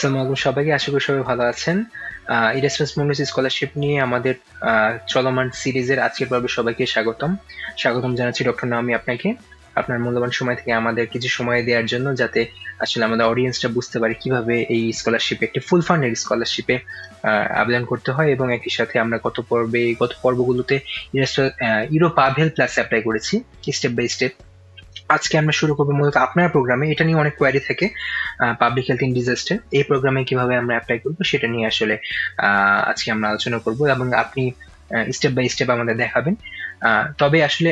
আসসালামু আলাইকুম সবাইকে আশা করি সবাই ভালো আছেন। ইরাসমাস মুন্ডাস স্কলারশিপ নিয়ে আমাদের চলমান সিরিজের আজকের পর্বে সবাইকে স্বাগতম। স্বাগতম জানাচ্ছি ডক্টর নামি আপনাকে। আপনার মূল্যবান সময় থেকে আমাদের কিছু সময় দেওয়ার জন্য যাতে আসলে আমাদের অডিয়েন্সটা বুঝতে পারে কীভাবে এই স্কলারশিপে একটি ফুল ফান্ডের স্কলারশিপে আবেদন করতে হয় এবং একই সাথে আমরা গত পর্বে, গত পর্বগুলোতে ইউরো পাভেল প্লাস অ্যাপ্লাই করেছি স্টেপ বাই স্টেপ আজকে আমরা শুরু করব মূলত আপনার প্রোগ্রামে এটা নিয়ে অনেক কোয়ারি থাকে পাবলিক হেলথ ইন ডিজাস্টার এই প্রোগ্রামে কীভাবে আমরা অ্যাপ্লাই করব সেটা নিয়ে আসলে আজকে আমরা আলোচনা করব এবং আপনি স্টেপ বাই স্টেপ আমাদের দেখাবেন। তবে আসলে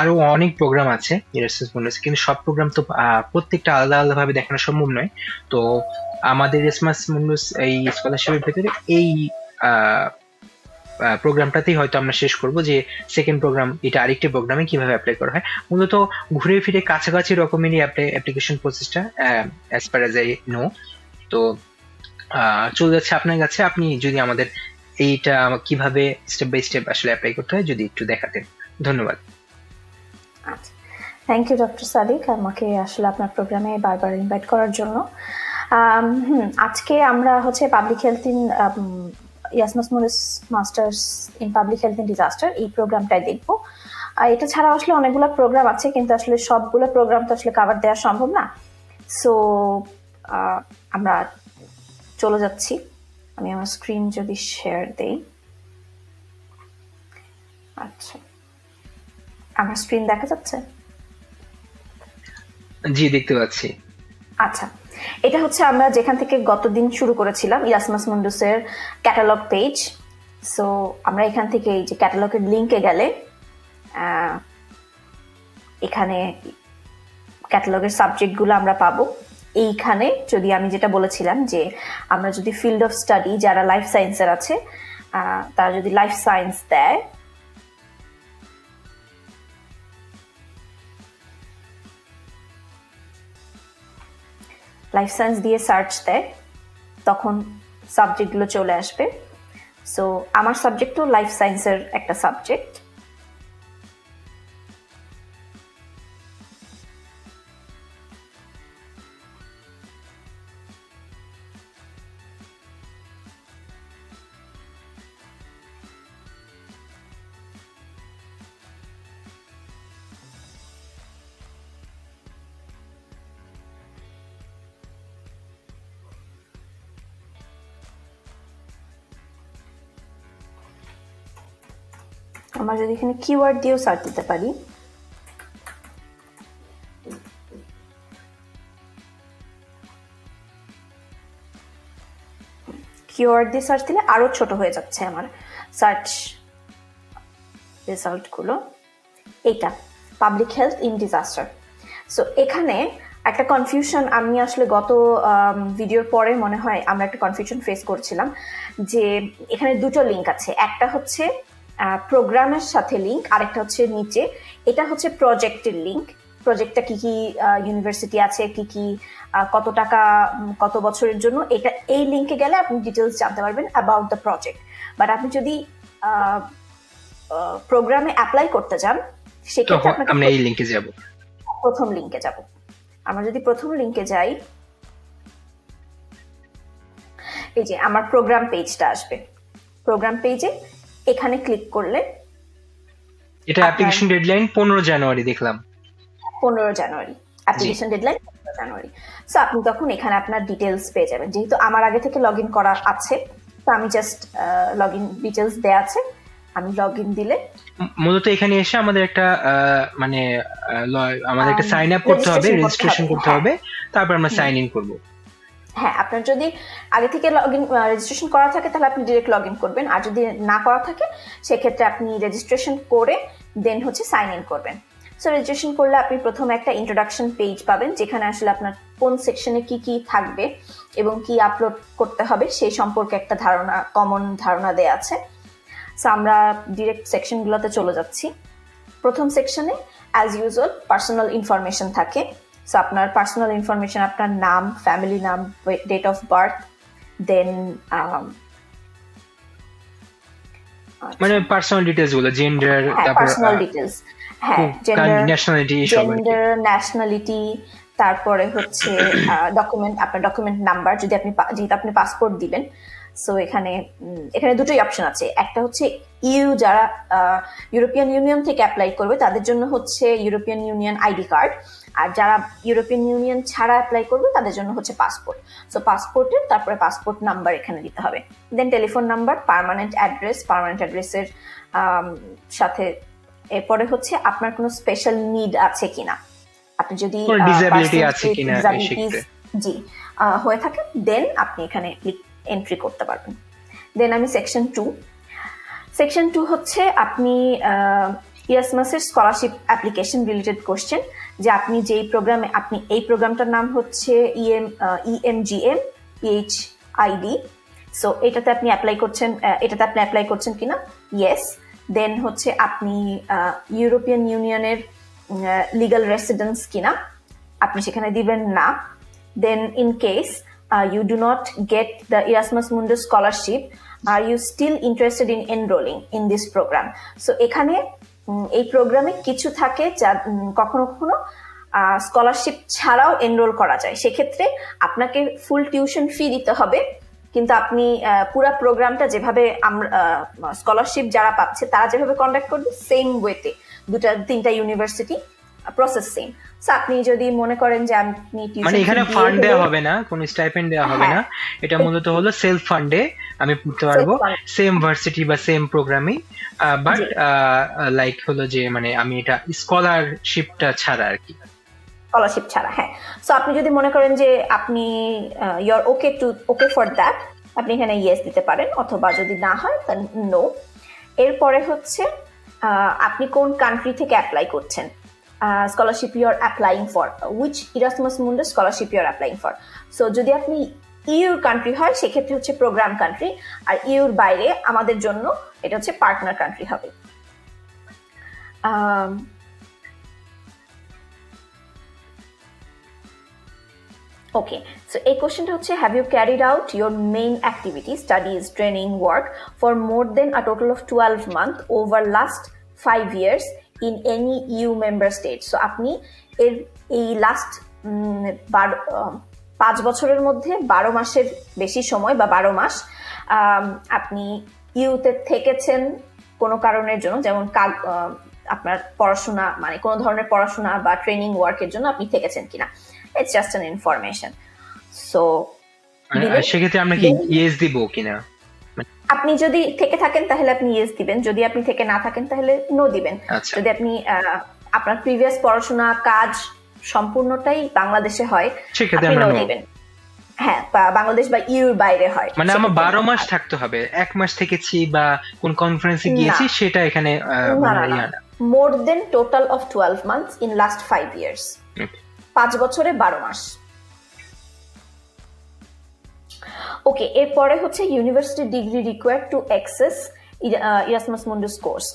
আরও অনেক প্রোগ্রাম আছে কিন্তু সব প্রোগ্রাম তো প্রত্যেকটা আলাদা আলাদা ভাবে দেখানো সম্ভব নয়। তো আমাদের এই স্কলারশিপের ভেতরে এই প্রোগ্রামটাতেই হয়তো আমরা শেষ করব যে সেকেন্ড প্রোগ্রাম এটা আরেকটি প্রোগ্রামে কীভাবে অ্যাপ্লাই করা হয়। মূলত ঘুরে ফিরে কাছাকাছি রকমেরই অ্যাপ্লিকেশন প্রসেসটা as per as I know তো চলে যাচ্ছে আপনার কাছে। আপনি যদি আমাদের এইটা কীভাবে স্টেপ বাই স্টেপ আসলে অ্যাপ্লাই করতে হয়, যদি একটু দেখাতেন। ধন্যবাদ। থ্যাংক ইউ ডক্টর সাদিক আমাকে আসলে আপনার প্রোগ্রামে বারবার ইনভাইট করার জন্য। আজকে আমরা হচ্ছে public health in Erasmus Mundus masters in public health in disaster এই প্রোগ্রামটাই দেখব। আর এটা ছাড়া আসলে অনেকগুলো প্রোগ্রাম আছে কিন্তু আসলে সবগুলো প্রোগ্রাম তো আসলে কভার দেওয়া সম্ভব না। সো আমরা চলে যাচ্ছি। আমি আমার স্ক্রিন যদি শেয়ার দেই। আচ্ছা। আমার স্ক্রিন দেখা যাচ্ছে? জি দেখতে পাচ্ছি। আচ্ছা। এটা হচ্ছে আমরা যেখান থেকে গতদিন শুরু করেছিলাম ইয়াসমাস মুন্ডুসের ক্যাটালগ পেজ সো আমরা এখান থেকে এই যে ক্যাটালগের লিঙ্কে গেলে এখানে ক্যাটালগের সাবজেক্টগুলো আমরা পাবো। এইখানে যদি আমি যেটা বলেছিলাম যে, আমরা যদি ফিল্ড অফ স্টাডি যারা লাইফ সায়েন্সের আছে তারা যদি লাইফ সায়েন্স দেয় লাইফ সায়েন্স দিয়ে সার্চ দেয়, তখন সাবজেক্টগুলো চলে আসবে। সো আমার সাবজেক্টও লাইফ সায়েন্সের একটা সাবজেক্ট আমরা যদি এখানে কিওয়ার্ড দিয়েও সার্চ দিতে পারি। কিওয়ার্ড দিয়ে সার্চ দিলে আরও ছোট হয়ে যাচ্ছে আমার সার্চ রেজাল্টগুলো এইটা public health in disaster so এখানে একটা কনফিউশন আমি আসলে গত ভিডিওর পরে মনে হয় আমরা একটা কনফিউশন ফেস করছিলাম যে এখানে দুটো লিঙ্ক আছে। একটা হচ্ছে প্রোগ্রামের সাথে লিঙ্ক আরেকটা হচ্ছে নিচে। এটা হচ্ছে প্রজেক্টের লিঙ্ক প্রজেক্টটা কি কি ইউনিভার্সিটি আছে কি কি কত টাকা কত বছরের জন্য এটা এই লিঙ্কে গেলে আপনি ডিটেলস জানতে পারবেন অ্যাবাউট দ্য প্রজেক্ট বাট আপনি যদি প্রোগ্রামে অ্যাপ্লাই করতে চান সেক্ষেত্রে আপনাকে আমরা এই লিঙ্কে যাব। প্রথম লিঙ্কে যাব। আমরা যদি প্রথম লিঙ্কে যাই এই যে আমার প্রোগ্রাম পেজটা আসবে। প্রোগ্রাম পেজে এখানে ক্লিক করলে এটা অ্যাপ্লিকেশন ডেডলাইন পনেরো জানুয়ারি দেখলাম। পনেরো জানুয়ারি। অ্যাপ্লিকেশন ডেডলাইন পনেরো জানুয়ারি। সো আপনি তখন এখানে আপনার ডিটেলস পেয়ে যাবেন। যেহেতু আমার আগে থেকে লগ ইন করা আছে তো আমি জাস্ট লগ ইন ডিটেলস দেওয়া আছে। আমি লগ ইন দিলে মূলত এখানে এসে আমাদের একটা মানে আমাদের একটা সাইন আপ করতে হবে রেজিস্ট্রেশন করতে হ্যাঁ। হবে। তারপর আমরা সাইন ইন করব। হ্যাঁ আপনার যদি আগে থেকে লগ ইন রেজিস্ট্রেশন করা থাকে, তাহলে আপনি ডিরেক্ট লগ ইন করবেন। আর যদি না করা থাকে, সেক্ষেত্রে আপনি রেজিস্ট্রেশন করে দেন হচ্ছে সাইন ইন করবেন। সো রেজিস্ট্রেশন করলে আপনি প্রথমে একটা ইন্ট্রোডাকশন পেজ পাবেন, যেখানে আসলে আপনার কোন সেকশনে কি কি থাকবে এবং কি আপলোড করতে হবে, সেই সম্পর্কে একটা ধারণা কমন ধারণা দেয়া আছে। সো আমরা ডিরেক্ট সেকশনগুলোতে চলে যাচ্ছি। প্রথম সেকশনে অ্যাজ ইউজুয়াল পার্সোনাল ইনফরমেশন থাকে। সো আপনার পার্সোনাল ইনফরমেশন আপনার নাম ফ্যামিলি নাম ডেট অফ বার্থ দেন মানে পার্সোনাল ডিটেলসগুলো জেন্ডার তারপর পার্সোনাল ডিটেলস হ্যাঁ জেন্ডার ন্যাশনালিটি। জেন্ডার ন্যাশনালিটি তারপরে হচ্ছে ডকুমেন্ট আপনার ডকুমেন্ট নাম্বার যদি আপনি যেহেতু আপনি পাসপোর্ট দিবেন সো এখানে এখানে দুটোই অপশন আছে। একটা হচ্ছে ইউ যারা ইউরোপিয়ান ইউনিয়ন থেকে অ্যাপ্লাই করবে তাদের জন্য হচ্ছে ইউরোপিয়ান ইউনিয়ন আইডি কার্ড আর যারা ইউরোপিয়ান ইউনিয়ন ছাড়া অ্যাপ্লাই করবে তাদের জন্য হচ্ছে পাসপোর্ট সো পাসপোর্টের তারপরে পাসপোর্ট নাম্বার এখানে দিতে হবে। Then telephone number permanent address permanent অ্যাড্রেসের সাথে এরপরে হচ্ছে আপনার কোনো স্পেশাল নিড আছে কিনা। আপনি যদি। জি হয়ে থাকে দেন আপনি এখানে এন্ট্রি করতে পারবেন। দেন আমি সেকশন টু সেকশন টু হচ্ছে আপনি ইয়াসমাসের স্কলারশিপ অ্যাপ্লিকেশন রিলেটেড কোশ্চেন যে আপনি যেই প্রোগ্রামে আপনি এই প্রোগ্রামটার নাম হচ্ছে EM EMGM PH ID so এটাতে আপনি অ্যাপ্লাই করছেন এটাতে আপনি অ্যাপ্লাই করছেন কিনা? ইয়েস দেন হচ্ছে আপনি ইউরোপিয়ান ইউনিয়নের লিগাল রেসিডেন্স কিনা? আপনি সেখানে দিবেন না। Then in case uh, you do not get the Erasmus Mundus scholarship. Are you still interested in enrolling in this program? So এখানে এই প্রোগ্রামে কিছু থাকে যা কখনো কখনো স্কলারশিপ ছাড়াও এনরোল করা যায়। সেক্ষেত্রে আপনাকে ফুল টিউশন ফি দিতে হবে। কিন্তু আপনি পুরা প্রোগ্রামটা যেভাবে আমরা স্কলারশিপ যারা পাচ্ছে তারা যেভাবে কন্ডাক্ট করবে সেম ওয়েতে দুটা তিনটা ইউনিভার্সিটি প্রসেস সেম সো আপনি যদি মনে করেন যে আপনি মানে এখানে ফান্ড দেওয়া হবে না কোনো স্টাইপেন্ড দেওয়া হবে না। এটা মূলত হলো সেলফ ফান্ডে আমি পড়তে পারব। সেম ভার্সিটি বা সেম প্রোগ্রামে বাট লাইক হলো যে মানে আমি এটা স্কলারশিপটা ছাড়া আর কি। স্কলারশিপ ছাড়া হ্যাঁ। সো আপনি যদি মনে করেন যে আপনি your okay to okay for that আপনি এখানে ইয়েস দিতে পারেন অথবা যদি না হয় তাহলে নো এরপরে হচ্ছে আপনি কোন কান্ট্রি থেকে অ্যাপ্লাই করছেন? Scholarship you're applying for which Erasmus Mundus scholarship you're applying for so যদি আপনি ইউর কান্ট্রি হয়, সেক্ষেত্রে হচ্ছে প্রোগ্রাম কান্ট্রি আর ইউর বাইরে আমাদের জন্য এটা হচ্ছে পার্টনার কান্ট্রি হবে। ওকে সো এই কোশ্চেনটা হচ্ছে have you carried out your main activity studies training work for more than a total of twelve month over last five years in any EU member state so আপনি এর এই last বারো পাঁচ বছরের মধ্যে বারো মাসের বেশি সময় বা বারো মাস আপনি ইউতে থেকেছেন কোনো কারণের জন্য যেমন আপনার পড়াশোনা মানে কোনো ধরনের পড়াশোনা বা ট্রেনিং ওয়ার্কের জন্য আপনি থেকেছেন কিনা। It's just an information so সেক্ষেত্রে আমরা কি? ইয়েস দিব কিনা? আপনি যদি থেকে থাকেন তাহলে আপনি ইয়েস দিবেন। যদি আপনি থেকে না থাকেন তাহলে নো দিবেন। আচ্ছা। যদি আপনি আপনার প্রিভিয়াস পড়াশোনা কাজ সম্পূর্ণটাই বাংলাদেশে হয় আপনি নো দিবেন। হ্যাঁ বাংলাদেশ বা ইউর বাইরে হয়। মানে আমার বারো মাস থাকতে হবে। এক মাস থেকেছি বা কোন কনফারেন্সে গিয়েছি সেটা এখানে। More than total of twelve months in last five years পাঁচ বছরে বারো মাস। ওকে এরপরে হচ্ছে university degree required to access Erasmus Mundus course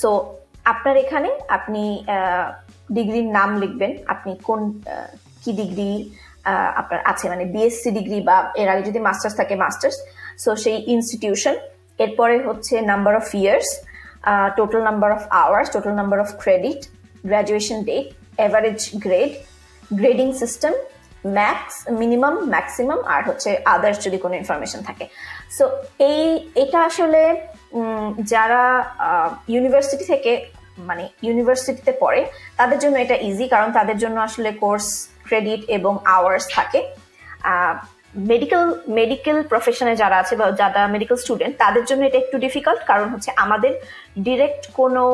so আপনার এখানে আপনি ডিগ্রির নাম লিখবেন। আপনি কোন আহ, কি ডিগ্রি আপনার আছে? মানে বিএসসি ডিগ্রি বা এর আগে যদি মাস্টার্স থাকে মাস্টার্স সো সেই ইনস্টিটিউশন এরপরে হচ্ছে number of years total number of hours total number of credit graduation date average grade grading system max minimum maximum আর হচ্ছে আদার্স যদি কোনো ইনফরমেশন থাকে। সো এই, এটা আসলে যারা ইউনিভার্সিটি থেকে মানে ইউনিভার্সিটিতে পড়ে, তাদের জন্য এটা ইজি কারণ তাদের জন্য আসলে কোর্স ক্রেডিট এবং আওয়ার্স থাকে। মেডিকেল মেডিকেল প্রফেশনে যারা আছে বা যারা মেডিকেল স্টুডেন্ট তাদের জন্য এটা একটু ডিফিকাল্ট কারণ হচ্ছে আমাদের ডিরেক্ট কোনো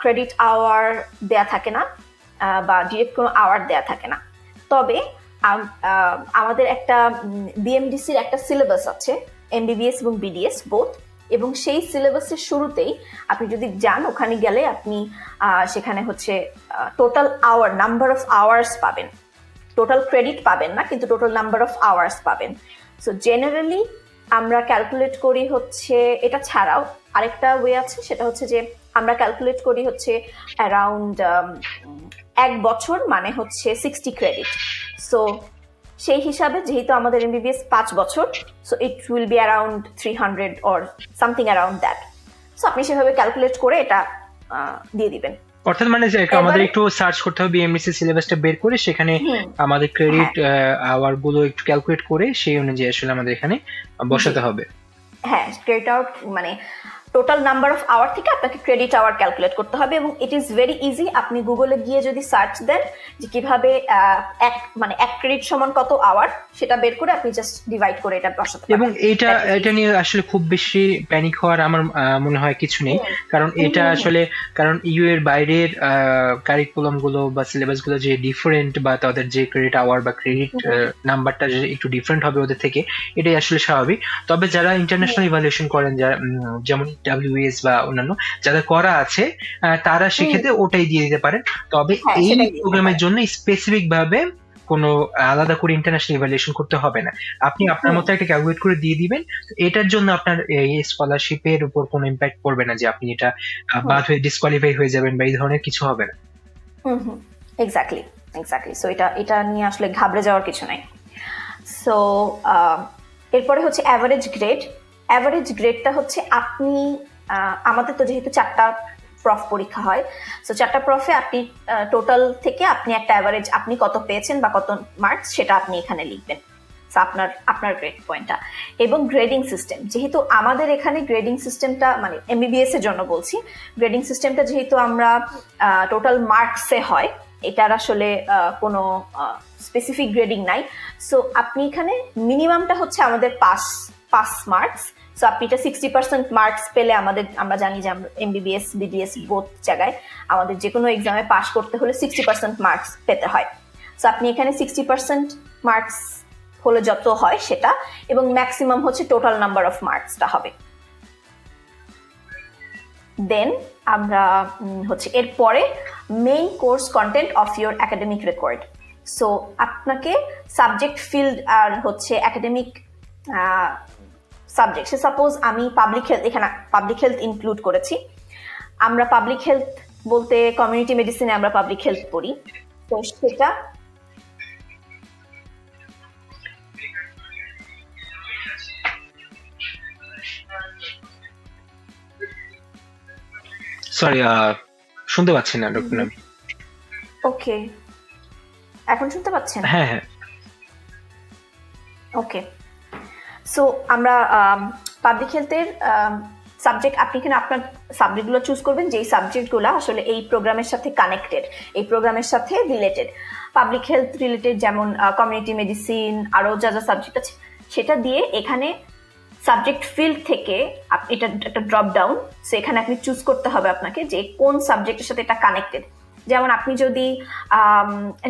ক্রেডিট আওয়ার দেয়া থাকে না বা ডিরেক্ট কোনো আওয়ার দেয়া থাকে না। তবে আমাদের একটা বিএমডিসির একটা সিলেবাস আছে এমবিবিএস এবং বিডিএস বোথ এবং সেই সিলেবাসের শুরুতেই আপনি যদি যান, ওখানে গেলে আপনি সেখানে হচ্ছে total hour number of hours পাবেন। টোটাল ক্রেডিট পাবেন না, কিন্তু টোটাল নাম্বার অফ আওয়ার্স পাবেন। সো জেনারেলি আমরা ক্যালকুলেট করি হচ্ছে, এটা ছাড়াও আরেকটা ওয়ে আছে, সেটা হচ্ছে যে আমরা ক্যালকুলেট করি হচ্ছে অ্যারাউন্ড এক বছর মানে হচ্ছে সিক্সটি ক্রেডিট সো সেই হিসাবে যেহেতু আমাদের এমবিবিএস পাঁচ বছর so it will be around three hundred or something around that so আপনি সেভাবে ক্যালকুলেট করে এটা দিয়ে দিবেন। অর্থাৎ মানে যে আমাদের একটু সার্চ করতে হবে বিএমডিসি সিলেবাসটা বের করে সেখানে আমাদের ক্রেডিট আওয়ারগুলো একটু ক্যালকুলেট করে সেই অনুযায়ী আসলে আমাদের এখানে বসাতে হবে। হ্যাঁ ক্রেডিট আওয়ার মানে টোটাল নাম্বার অফ আওয়ার থেকে আপনাকে ক্রেডিট আওয়ার ক্যালকুলেট করতে হবে এবং ইট ইজ ভেরি ইজি আপনি গুগলে গিয়ে যদি সার্চ দেন যে কীভাবে এক মানে এক ক্রেডিট সমান কত আওয়ার সেটা বের করে আপনি জাস্ট ডিভাইড করে এটা বসাতে এবং is এটা নিয়ে আসলে খুব বেশি প্যানিক হওয়ার আমার মনে হয় কিছু নেই। কারণ এটা। আসলে কারণ ইউ এর বাইরের কারিকুলামগুলো বা সিলেবাসগুলো যে ডিফারেন্ট বা তাদের যে ক্রেডিট আওয়ার বা ক্রেডিট নাম্বারটা যে একটু ডিফারেন্ট হবে ওদের থেকে এটাই আসলে স্বাভাবিক। তবে যারা ইন্টারন্যাশনাল ইভালুয়েশন করেন যারা যেমন ডাব্লিউএস বা অন্যান্য যাদের করা আছে তারা সেক্ষেত্রে ওটাই দিয়ে দিতে পারেন। তবে হ্যাঁ, এই প্রোগ্রামের জন্য স্পেসিফিক ভাবে কোনো আলাদা করে ইন্টারন্যাশনাল ইভালুয়েশন করতে হবে না। আপনি আপনার মতো একটা ক্যালকুলেট করে দিয়ে দিবেন। এটার জন্য আপনার এই স্কলারশিপের উপর কোনো ইম্প্যাক্ট পড়বে না যে আপনি এটা বাদ হয়ে ডিসকোয়ালিফাই হয়ে যাবেন বা এই ধরনের কিছু হবে না। Hmm hmm. Exactly exactly so এটা এটা নিয়ে আসলে ঘাবড়ে যাওয়ার কিছু নাই। সো এরপরে হচ্ছে অ্যাভারেজ গ্রেড অ্যাভারেজ গ্রেডটা হচ্ছে আপনি আমাদের তো যেহেতু চারটা প্রফ পরীক্ষা হয় সো চারটা প্রফে আপনি টোটাল থেকে আপনি একটা অ্যাভারেজ আপনি কত পেয়েছেন বা কত মার্কস সেটা আপনি এখানে লিখবেন। আপনার আপনার গ্রেড পয়েন্টটা এবং গ্রেডিং সিস্টেম যেহেতু আমাদের এখানে গ্রেডিং সিস্টেমটা মানে এমবিবিএস এর জন্য বলছি গ্রেডিং সিস্টেমটা যেহেতু আমরা টোটাল মার্কসে হয়, এটার আসলে কোনো স্পেসিফিক গ্রেডিং নাই। সো আপনি এখানে মিনিমামটা হচ্ছে আমাদের পাস পাস মার্কস সো আপনি এটা সিক্সটি পার্সেন্ট মার্কস পেলে আমাদের, আমরা জানি যে আমরা এমবিবিএস বিডিএস বোথ জায়গায় আমাদের যে কোনো এক্সামে পাস করতে হলে সিক্সটি পার্সেন্ট মার্কস পেতে হয়। সো আপনি এখানে সিক্সটি পার্সেন্ট মার্কস হলে যত হয় সেটা, এবং ম্যাক্সিমাম হচ্ছে টোটাল নাম্বার অফ মার্কসটা হবে। দেন আমরা হচ্ছে এরপরে main course content of your academic record so আপনাকে সাবজেক্ট ফিল্ড আর হচ্ছে একাডেমিক সাবজেক্ট সে সাপোজ আমি পাবলিক হেলথ এখানে পাবলিক হেলথ ইনক্লুড করেছি। আমরা পাবলিক হেলথ বলতে কমিউনিটি মেডিসিনে আমরা পাবলিক হেলথ পড়ি। তো সেটা সরি শুনতে পাচ্ছি না ডক্টর নামি ওকে এখন শুনতে পাচ্ছেন? হ্যাঁ হ্যাঁ। ওকে সো আমরা পাবলিক হেলথের সাবজেক্ট আপনি এখানে আপনার সাবজেক্টগুলো চুজ করবেন, যেই সাবজেক্টগুলো আসলে এই প্রোগ্রামের সাথে কানেক্টেড এই প্রোগ্রামের সাথে রিলেটেড পাবলিক হেলথ রিলেটেড যেমন কমিউনিটি মেডিসিন আরও যা যা সাবজেক্ট আছে, সেটা দিয়ে এখানে সাবজেক্ট ফিল্ড থেকে এটা একটা ড্রপ ডাউন সো এখানে আপনি চুজ করতে হবে আপনাকে যে কোন সাবজেক্টের সাথে এটা কানেক্টেড যেমন আপনি যদি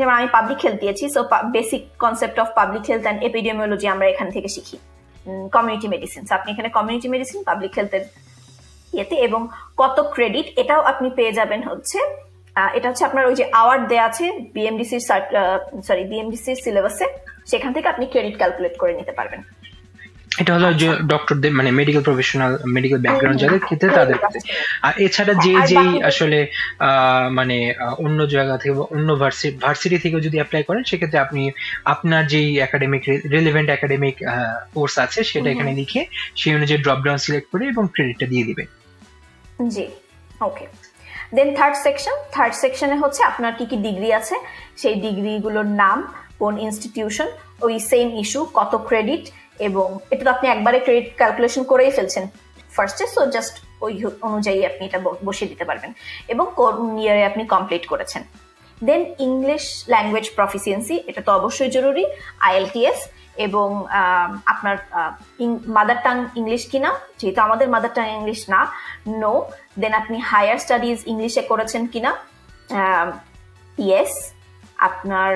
যেমন আমি পাবলিক হেলথ দিয়েছি so basic concept of public health and epidemiology আমরা এখান থেকে শিখি। কমিউনিটি মেডিসিন আপনি এখানে কমিউনিটি মেডিসিন পাবলিক হেলথের ইয়েতে, এবং কত ক্রেডিট এটাও আপনি পেয়ে যাবেন হচ্ছে এটা হচ্ছে আপনার ওই যে আওয়ার্ড দেয়া আছে বিএমডিসির সরি বিএমডিসির সিলেবাসে সেখান থেকে আপনি ক্রেডিট ক্যালকুলেট করে নিতে পারবেন। এটা হলো যে ডক্টরদের মানে মেডিকেল প্রফেশনাল মেডিকেল ব্যাকগ্রাউন্ড যাদের ক্ষেত্রে তাদের ক্ষেত্রে আর এছাড়া যে যেই আসলে মানে অন্য জায়গা থেকে বা অন্য ভার্সিটি থেকে যদি অ্যাপ্লাই করেন সেক্ষেত্রে আপনি আপনার যেই একাডেমিক রিলেভেন্ট একাডেমিক কোর্স আছে সেটা এখানে লিখে সেই অনুযায়ী ড্রপ ডাউন সিলেক্ট করে এবং ক্রেডিটটা দিয়ে দিবেন। জি okay then third section third সেকশনে হচ্ছে আপনার কি কি ডিগ্রি আছে? সেই ডিগ্রিগুলোর নাম কোন ইনস্টিটিউশন ওই সেম ইস্যু কত ক্রেডিট এবং এটা তো আপনি একবারে ক্রেডিট ক্যালকুলেশন করেই ফেলছেন। ফার্স্টে সো জাস্ট ওই অনুযায়ী আপনি এটা বসিয়ে দিতে পারবেন। এবং কোন ইয়ারে আপনি কমপ্লিট করেছেন। দেন ইংলিশ ল্যাঙ্গুয়েজ প্রফিসিয়েন্সি এটা তো অবশ্যই জরুরি। আইএলটিএস এবং আপনার মাদার টাং ইংলিশ কিনা, যেহেতু আমাদের মাদার টাং ইংলিশ না নো দেন আপনি হায়ার স্টাডিজ ইংলিশে করেছেন কিনা ইয়েস আপনার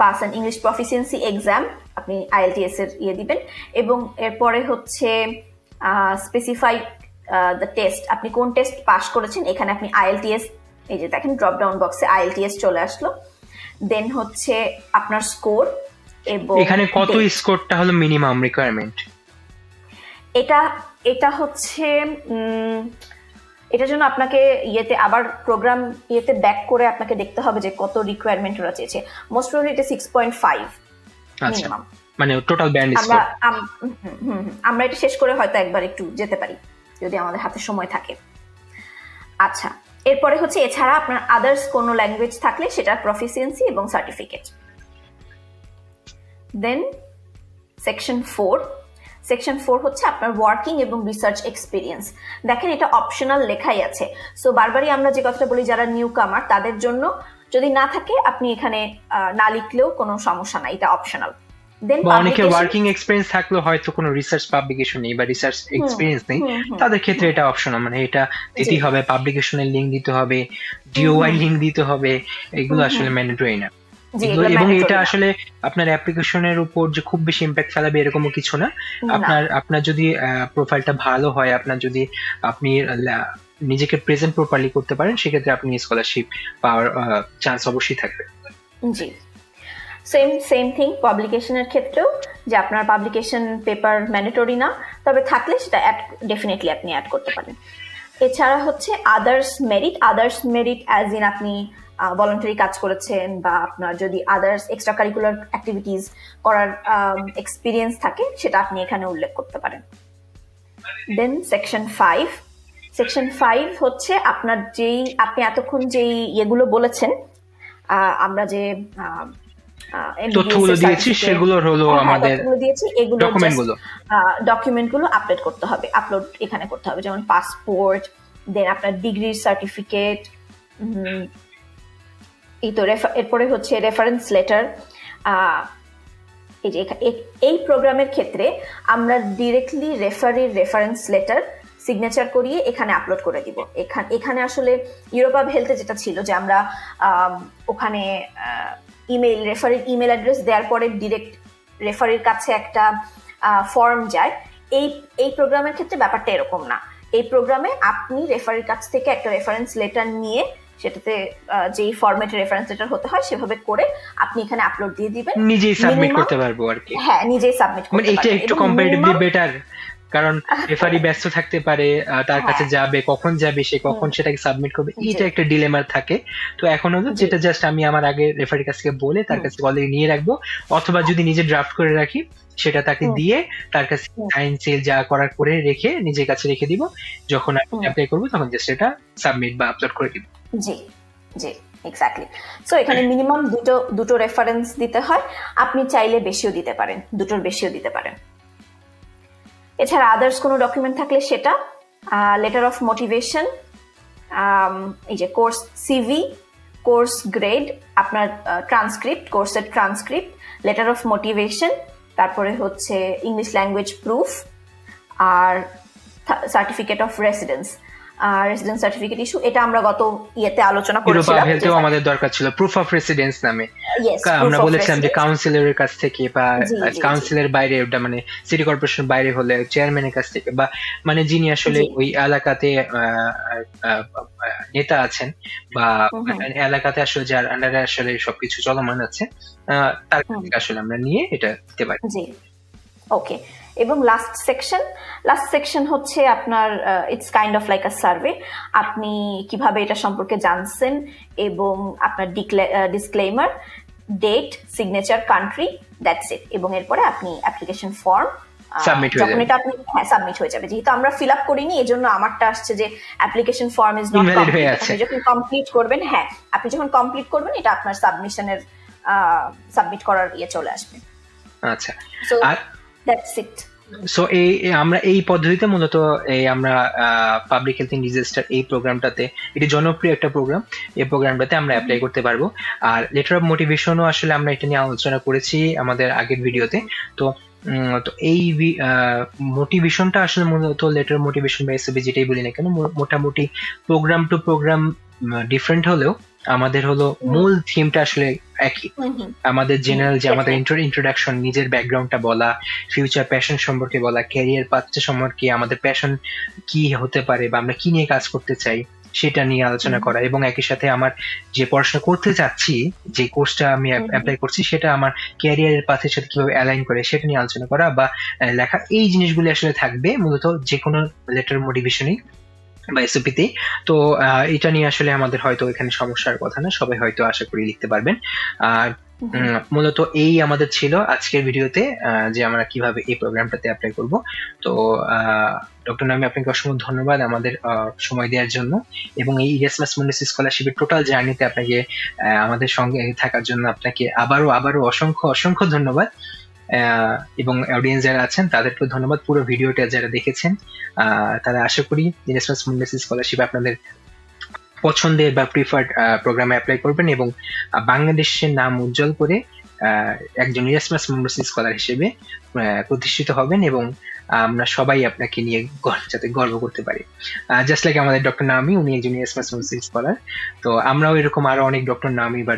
pass and English proficiency exam আপনি আইএলটিএস এর ইয়ে দিবেন। এবং এরপরে হচ্ছে স্পেসিফাইড দ্য টেস্ট আপনি কোন টেস্ট পাস করেছেন এখানে আপনি আইএলটিএস এই যে দেখেন ড্রপ ডাউন বক্সে আইএলটিএস চলে আসলো। দেন হচ্ছে আপনার স্কোর এবং এখানে কত স্কোরটা হলো মিনিমাম রিকোয়ারমেন্ট এটা এটা হচ্ছে এটার জন্য আপনাকে ইয়েতে আবার প্রোগ্রাম ইয়েতে ব্যাক করে আপনাকে দেখতে হবে যে কত রিকোয়ারমেন্ট ওরা চেয়েছে। মোস্ট প্রবলি এটা সিক্স পয়েন্ট ফাইভ আচ্ছা। মানে টোটাল ব্যান্ড আমরা এটা শেষ করে হয়তো একবার একটু যেতে পারি যদি আমাদের হাতে সময় থাকে। আচ্ছা এরপরে হচ্ছে এছাড়া আপনার আদার্স কোনো ল্যাঙ্গুয়েজ থাকলে সেটার প্রফিসিয়েন্সি এবং certificate then section four section four হচ্ছে আপনার ওয়ার্কিং এবং রিসার্চ এক্সপিরিয়েন্স দেখেন এটা অপশনাল লেখাই আছে। সো বারবারই আমরা যে কথাটা বলি যারা নিউ কামার তাদের জন্য যদি না থাকে আপনি এখানে না লিখলেও কোনো সমস্যা নাই এটা অপশনাল দেন বা অনেকের ওয়ার্কিং এক্সপিরিয়েন্স থাকলেও হয়তো কোনো রিসার্চ পাবলিকেশন নেই বা রিসার্চ এক্সপিরিয়েন্স নেই তাদের ক্ষেত্রে এটা অপশনাল মানে এটা দিতেই হবে পাবলিকেশনের লিংক দিতে হবে ডিওআই লিংক দিতে হবে এগুলো আসলে। ম্যান্ডেটরি না। এবং এটা আসলে আপনার অ্যাপ্লিকেশনের উপর যে খুব বেশি ইম্প্যাক্ট ফেলাবে এরকমও কিছু না। আপনার আপনার যদি প্রোফাইলটা ভালো হয় আপনার যদি আপনি নিজেকে প্রেজেন্ট প্রপারলি করতে পারেন, সেক্ষেত্রে আপনি স্কলারশিপ পাওয়ার চান্স অবশ্যই থাকবে। জি। সেম সেম থিং পাবলিকেশনের ক্ষেত্রেও, যে আপনার পাবলিকেশন পেপার ম্যান্ডেটরি না, তবে থাকলে সেটা অ্যাড ডেফিনেটলি আপনি অ্যাড করতে পারেন। এছাড়া হচ্ছে others merit others merit as in আপনি ভলেন্টারি কাজ করেছেন বা আপনার যদি আদার্স এক্সট্রা কারিকুলার অ্যাক্টিভিটিস করার এক্সপিরিয়েন্স থাকে, সেটা আপনি এখানে উল্লেখ করতে পারেন। Then section five section five হচ্ছে আপনার যেই আপনি এতক্ষণ যেই ইয়েগুলো বলেছেন আমরা যে তথ্যগুলো দিয়েছি সেগুলোর হলো হ্যাঁ, হ্যাঁ, আমাদের তথ্যগুলো দিয়েছি এগুলো ডকুমেন্টগুলো ডকুমেন্ট আপলোড করতে হবে আপলোড এখানে করতে হবে যেমন পাসপোর্ট দেন আপনার ডিগ্রির সার্টিফিকেট এই তো এরপরে হচ্ছে রেফারেন্স লেটার এই যে এই প্রোগ্রামের ক্ষেত্রে আমরা ডিরেক্টলি রেফারির রেফারেন্স লেটার সিগনেচার করিয়ে এখানে আপলোড করে দিব। এখানে এখানে আসলে ইউরোপাব হেলথে যেটা ছিল যে আমরা ওখানে ইমেল রেফারির ইমেল অ্যাড্রেস দেওয়ার পরে ডিরেক্ট রেফারির কাছে একটা ফর্ম যায়। এই এই প্রোগ্রামের ক্ষেত্রে ব্যাপারটা এরকম না। এই প্রোগ্রামে আপনি রেফারির কাছ থেকে একটা রেফারেন্স লেটার নিয়ে সেটাতে যেই ফরম্যাটে রেফারেন্স লেটার হতে হয় সেভাবে করে আপনি এখানে আপলোড দিয়ে দিবেন। নিজেই সাবমিট করতে পারব আর কি। হ্যাঁ নিজেই সাবমিট মানে করতে এটা একটু কম্পারেটিভলি বেটার কারণ রেফারি ব্যস্ত থাকতে পারে তার কাছে হ্যাঁ। যাবে কখন যাবে সে কখন সেটাকে সাবমিট করবে। এটা একটা ডিলেমার থাকে। তো এখন হলো যেটা জাস্ট আমি আমার আগে রেফারির কাছ থেকে বলে তার কাছে অলরেডি নিয়ে রাখব অথবা যদি নিজে ড্রাফট করে রাখি সেটা তাকে দিয়ে তার কাছে। সাইন সিল যা করার করে রেখে নিজের কাছে রেখে দিব যখন আমি অ্যাপ্লাই করব তখন জাস্ট এটা সাবমিট বা আপলোড করে দিব। জি জি এক্স্যাক্টলি সো এখানে মিনিমাম দুটো দুটো রেফারেন্স দিতে হয় আপনি চাইলে বেশিও দিতে পারেন দুটোর বেশিও দিতে পারেন। এছাড়া আদার্স কোনো ডকুমেন্ট থাকলে সেটা লেটার অফ মোটিভেশন এই যে কোর্স সিভি কোর্স গ্রেড আপনার ট্রান্সক্রিপ্ট কোর্সের ট্রান্সক্রিপ্ট লেটার অফ মোটিভেশন তারপরে হচ্ছে English language proof R certificate of residence residence certificate issue এটা আমরা গত ইয়েতে আলোচনা করেছিলাম। হেলথেও আমাদের দরকার ছিল প্রুফ অফ রেসিডেন্স নামে। আমরা বলেছিলাম যে কাউন্সিলরের কাছ থেকে বা। কাউন্সিলের বাইরে ওটা মানে সিটি কর্পোরেশন বাইরে হলে চেয়ারম্যানের কাছ থেকে বা মানে যিনি আসলে ওই এলাকাতে নেতা আছেন বা হুম। এলাকাতে আসলে যার আন্ডারে আসলে সবকিছু চলমান আছে তার আসলে আমরা নিয়ে এটা দিতে পারি। ওকে এবং লাস্ট সেকশন লাস্ট সেকশন হচ্ছে আপনার it's kind of like a survey আপনি কীভাবে এটা সম্পর্কে জানছেন এবং আপনার disclaimer date signature country that's it এবং এরপরে আপনি অ্যাপ্লিকেশন ফর্ম যখন এটা আপনি হ্যাঁ সাবমিট হয়ে যাবে। যেহেতু আমরা ফিল আপ করিনি এজন্য আমারটা আসছে যে অ্যাপ্লিকেশন ফর্ম ইজ নট। আপনি যখন কমপ্লিট করবেন হ্যাঁ আপনি যখন কমপ্লিট করবেন এটা আপনার সাবমিশনের সাবমিট করার ইয়ে চলে আসবে। আচ্ছা। দ্যাটস ইট সো এই আমরা এই পদ্ধতিতে মূলত এই আমরা পাবলিক হেলথ ইন ডিজাস্টার এই প্রোগ্রামটাতে এটি জনপ্রিয় একটা প্রোগ্রাম এই প্রোগ্রামটাতে আমরা অ্যাপ্লাই করতে পারব। আর লেটার অফ মোটিভেশনও আসলে আমরা এটা নিয়ে আলোচনা করেছি আমাদের আগের ভিডিওতে। তো তো এই মোটিভেশনটা আসলে মূলত লেটার মোটিভেশন বা এসএবি যেটাই বলি না কেন মোটামুটি প্রোগ্রাম টু প্রোগ্রাম ডিফারেন্ট হলেও আমাদের হলো মূল থিমটা আসলে একই। আমাদের জেনারেল যে আমাদের ইন্ট্রোডাকশন নিজের ব্যাকগ্রাউন্ডটা বলা ফিউচার প্যাশন সম্পর্কে বলা ক্যারিয়ার পাচ্ছে সম্পর্কে আমাদের প্যাশন কি হতে পারে বা আমরা কি নিয়ে কাজ করতে চাই সেটা নিয়ে আলোচনা করা এবং একই সাথে আমার যে পড়াশোনা করতে চাচ্ছি যে কোর্সটা আমি অ্যাপ্লাই করছি সেটা আমার ক্যারিয়ারের পাথের সাথে কীভাবে অ্যালাইন করে সেটা নিয়ে আলোচনা করা বা লেখা এই জিনিসগুলি আসলে থাকবে মূলত যে কোনো লেটার মোটিভেশনই বা এসওপিতে তো। এটা নিয়ে আসলে আমাদের হয়তো এখানে সমস্যার কথা না সবাই হয়তো আশা করি লিখতে পারবেন। আর মূলত এই আমাদের ছিল আজকের ভিডিওতে যে আমরা কীভাবে এই প্রোগ্রামটাতে অ্যাপ্লাই করব। তো ডক্টর নামি আপনাকে অসংখ্য ধন্যবাদ আমাদের সময় দেওয়ার জন্য। এবং এই ইরাসমাস মুন্ডাস স্কলারশিপের টোটাল জার্নিতে আপনাকে আমাদের সঙ্গে থাকার জন্য আপনাকে আবারও আবারও অসংখ্য অসংখ্য ধন্যবাদ। এবং অডিয়েন্স যারা আছেন, তাদেরকেও ধন্যবাদ। পুরো ভিডিওটা যারা দেখেছেন তারা আশা করি ইরাসমাস মুন্ডাস স্কলারশিপ আপনাদের পছন্দের বা প্রিফার্ড প্রোগ্রামে অ্যাপ্লাই করবেন এবং বাংলাদেশের নাম উজ্জ্বল করে একজন ইরাসমাস মুন্ডাস স্কলার হিসেবে প্রতিষ্ঠিত হবেন এবং আমরা সবাই আপনাকে নিয়ে যাতে গর্ব করতে পারি। জাস্ট লাইক আমাদের ডক্টর নামি উনি একজন ইরাসমাস মুন্ডাস স্কলার তো আমরাও এরকম আরও অনেক ডক্টর নামি বা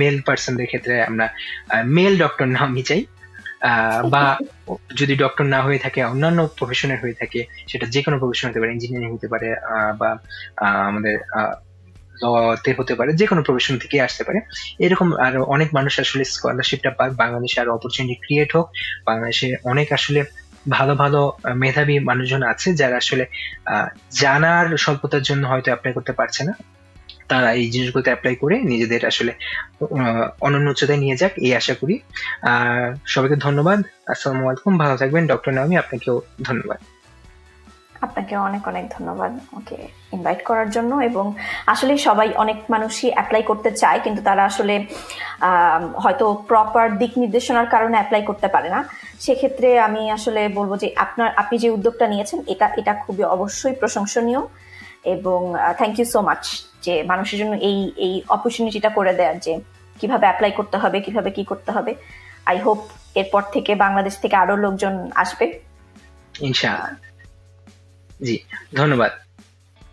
মেল পার্সনদের ক্ষেত্রে আমরা মেল ডক্টর নামি চাই। বা যদি ডক্টর না হয়ে থাকে, অন্যান্য প্রফেশনের হয়ে থাকে, সেটা যে কোনো প্রফেশন হতে পারে ইঞ্জিনিয়ারিং হতে পারে বা আমাদের লতে হতে পারে যে কোনো প্রফেশন থেকে আসতে পারে। এরকম আর অনেক মানুষ আসলে স্কলারশিপটা পাক, বাংলাদেশে আরও অপরচুনিটি ক্রিয়েট হোক। বাংলাদেশে অনেক আসলে ভালো ভালো মেধাবী মানুষজন আছে, যারা আসলে জানার স্বল্পতার জন্য হয়তো অ্যাপ্লাই করতে পারছে না। তারা এই জিনিসগুলোতে অ্যাপ্লাই করে নিজেদের আসলে অনন্য উচ্চতায় নিয়ে যাক, এই আশা করি। আর সবাইকে ধন্যবাদ। আসসালামু আলাইকুম। ভালো থাকবেন। ডক্টর নামি আপনাকেও ধন্যবাদ। আপনাকে অনেক অনেক ধন্যবাদ ওকে ইনভাইট করার জন্য এবং আসলে সবাই অনেক মানুষই অ্যাপ্লাই করতে চায়, কিন্তু তারা আসলে হয়তো প্রপার দিক নির্দেশনার কারণে অ্যাপ্লাই করতে পারে না। সেক্ষেত্রে আমি আসলে বলব যে আপনার, আপনি যে উদ্যোগটা নিয়েছেন, এটা এটা খুবই অবশ্যই প্রশংসনীয়। এবং থ্যাংক ইউ সো মাচ যে মানুষের জন্য এই এই অপরচুনিটিটা করে দেওয়ার যে কীভাবে অ্যাপ্লাই করতে হবে, কীভাবে কি করতে হবে। আই হোপ এরপর থেকে বাংলাদেশ থেকে আরও লোকজন আসবে। ইনশাআল্লাহ। জি, ধন্যবাদ।